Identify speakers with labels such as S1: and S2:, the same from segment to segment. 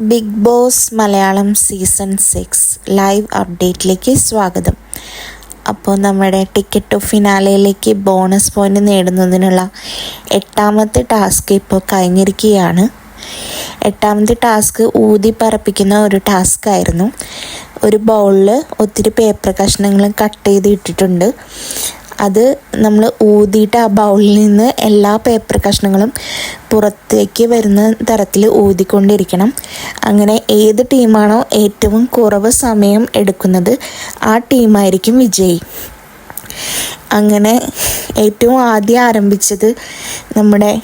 S1: Big boss Malayalam season six live അപ്ഡേറ്റിലേക്ക് സ്വാഗതം. അപ്പോൾ നമ്മുടെ ടിക്കറ്റ് ടു ഫിനാലയിലേക്ക് ബോണസ് പോയിന്റ് നേടുന്നതിനുള്ള എട്ടാമത്തെ ടാസ്ക് ഇപ്പോൾ കഴിഞ്ഞിരിക്കുകയാണ്. എട്ടാമത്തെ ടാസ്ക് ഊതി പറപ്പിക്കുന്ന ഒരു ടാസ്ക് ആയിരുന്നു. ഒരു ബൗളിൽ ഒത്തിരി പേപ്പർ കഷ്ണങ്ങൾ കട്ട് ചെയ്ത് ഇട്ടിട്ടുണ്ട്. അത് നമ്മൾ ഊതിയിട്ട് ആ ബൗളിൽ നിന്ന് എല്ലാ പേപ്പർ കഷ്ണങ്ങളും പുറത്തേക്ക് വരുന്ന തരത്തിൽ ഊതിക്കൊണ്ടിരിക്കണം. അങ്ങനെ ഏത് ടീമാണോ ഏറ്റവും കുറവ് സമയം എടുക്കുന്നത് ആ ടീമായിരിക്കും വിജയി. അങ്ങനെ ഏറ്റവും ആദ്യം ആരംഭിച്ചത് നമ്മുടെ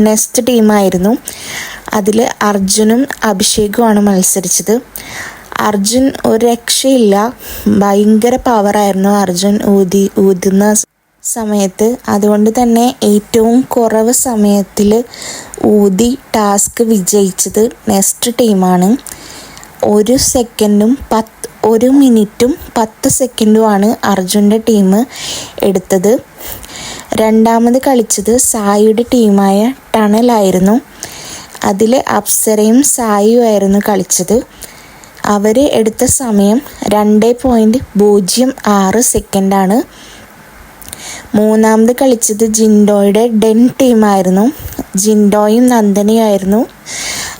S1: നെസ്റ്റ് ടീമായിരുന്നു അതിൽ അർജുനും അഭിഷേകുമാണ് മത്സരിച്ചത്. അർജുൻ ഒരു രക്ഷയില്ല. ഭയങ്കര പവറായിരുന്നു അർജുൻ ഊതി ഊതുന്ന സമയത്ത്. അതുകൊണ്ട് തന്നെ ഏറ്റവും കുറവ് സമയത്തിൽ ഊതി ടാസ്ക് വിജയിച്ചത് നെക്സ്റ്റ് ടീമാണ് ഒരു സെക്കൻഡും പത്ത് ഒരു മിനിറ്റും പത്ത് സെക്കൻഡുമാണ് അർജുന്റെ ടീം എടുത്തത്. രണ്ടാമത് കളിച്ചത് സായിയുടെ ടീമായ ടണലായിരുന്നു അതിൽ അപ്സരയും സായിയുമായിരുന്നു കളിച്ചത്. അവർ എടുത്ത സമയം രണ്ട് പോയിന്റ് പൂജ്യം ആറ് സെക്കൻഡാണ് മൂന്നാമത് കളിച്ചത് ജിൻഡോയുടെ ഡെൻ ടീമായിരുന്നു ജിൻഡോയും നന്ദനയുമായിരുന്നു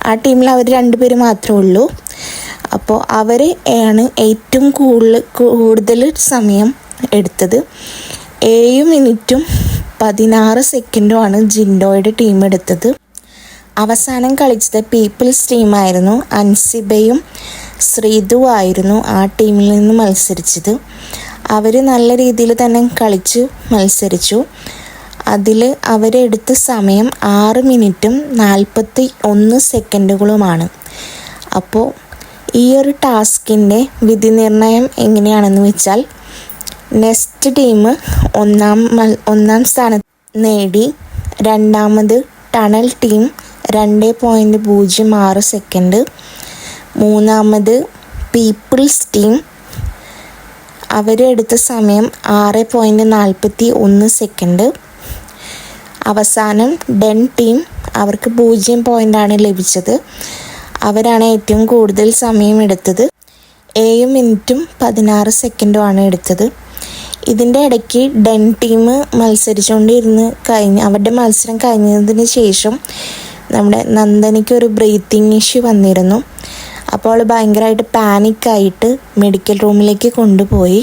S1: ആ ടീമിൽ അവർ രണ്ടുപേര് മാത്രമേ ഉള്ളൂ. അപ്പോൾ അവർ ആണ് ഏറ്റവും കൂടുതൽ കൂടുതൽ സമയം എടുത്തത്. ഏഴ് മിനിറ്റും പതിനാറ് സെക്കൻഡുമാണ് ജിൻഡോയുടെ ടീം എടുത്തത്. അവസാനം കളിച്ചത് പീപ്പിൾസ് ടീമായിരുന്നു അൻസിബയും ശ്രീതു ആയിരുന്നു ആ ടീമിൽ നിന്ന് മത്സരിച്ചത്. അവർ നല്ല രീതിയിൽ തന്നെ കളിച്ച് മത്സരിച്ചു. അതിൽ അവരെടുത്ത സമയം ആറ് മിനിറ്റും നാൽപ്പത്തി ഒന്ന് സെക്കൻഡുകളുമാണ്. അപ്പോൾ ഈ ഒരു ടാസ്കിന്റെ വിധി നിർണയം എങ്ങനെയാണെന്ന് വെച്ചാൽ നെക്സ്റ്റ് ടീം ഒന്നാം ഒന്നാം സ്ഥാനത്ത് നേടി രണ്ടാമത് ടണൽ ടീം രണ്ട് പോയിന്റ് പൂജ്യം ആറ് സെക്കൻഡ് മൂന്നാമത് പീപ്പിൾസ് ടീം അവരെടുത്ത സമയം ആറ് പോയിന്റ് നാൽപ്പത്തി ഒന്ന് സെക്കൻഡ് അവസാനം ഡെൻ ടീം അവർക്ക് പൂജ്യം പോയിന്റാണ് ലഭിച്ചത്. അവരാണ് ഏറ്റവും കൂടുതൽ സമയം എടുത്തത്. ഏഴ് മിനിറ്റും പതിനാറ് സെക്കൻഡുമാണ് എടുത്തത്. ഇതിന്റെ ഇടയ്ക്ക് ഡെൻ ടീം മത്സരിച്ചുകൊണ്ടിരുന്ന് കഴിഞ്ഞ് അവരുടെ മത്സരം കഴിഞ്ഞതിന് ശേഷം നമ്മുടെ നന്ദനയ്ക്ക് ഒരു ബ്രീത്തിങ് ഇഷ്യൂ വന്നിരുന്നു. അപ്പോൾ അവൾ ഭയങ്കരമായിട്ട് പാനിക്കായിട്ട് മെഡിക്കൽ റൂമിലേക്ക് കൊണ്ടുപോയി.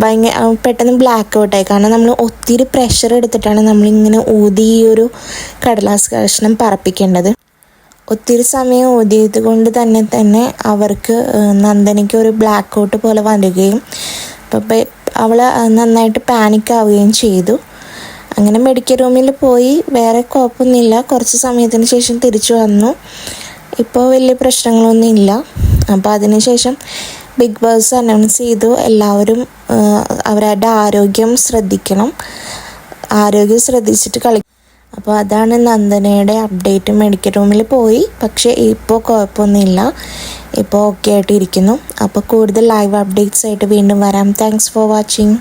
S1: ഭയങ്കര പെട്ടെന്ന് ബ്ലാക്ക് ഔട്ടായി കാരണം നമ്മൾ ഒത്തിരി പ്രഷർ എടുത്തിട്ടാണ് നമ്മളിങ്ങനെ ഊതി ഈ ഒരു കടലാസ് കഷ്ണം പറപ്പിക്കേണ്ടത്. ഒത്തിരി സമയം ഊതിയത് കൊണ്ട് തന്നെ തന്നെ അവർക്ക് നന്ദനയ്ക്ക് ഒരു ബ്ലാക്ക് ഔട്ട് പോലെ വരികയും അപ്പോൾ അവൾ നന്നായിട്ട് പാനിക് ആവുകയും ചെയ്തു. അങ്ങനെ മെഡിക്കൽ റൂമിൽ പോയി. വേറെ കുഴപ്പമൊന്നുമില്ല. കുറച്ച് സമയത്തിന് ശേഷം തിരിച്ചു വന്നു. ഇപ്പോൾ വലിയ പ്രശ്നങ്ങളൊന്നും ഇല്ല അപ്പോൾ അതിനുശേഷം ബിഗ് ബോസ് അനൗൺസ് ചെയ്തു. എല്ലാവരും അവരുടെ ആരോഗ്യം ശ്രദ്ധിക്കണം. ആരോഗ്യം ശ്രദ്ധിച്ചിട്ട് കളി അപ്പോൾ അതാണ് നന്ദനയുടെ അപ്ഡേറ്റ് മെഡിക്കൽ റൂമിൽ പോയി. പക്ഷേ ഇപ്പോൾ കുഴപ്പമൊന്നുമില്ല. ഇപ്പോൾ ഓക്കെ ആയിട്ടിരിക്കുന്നു. അപ്പോൾ കൂടുതൽ ലൈവ് അപ്ഡേറ്റ്സ് ആയിട്ട് വീണ്ടും വരാം. Thanks for watching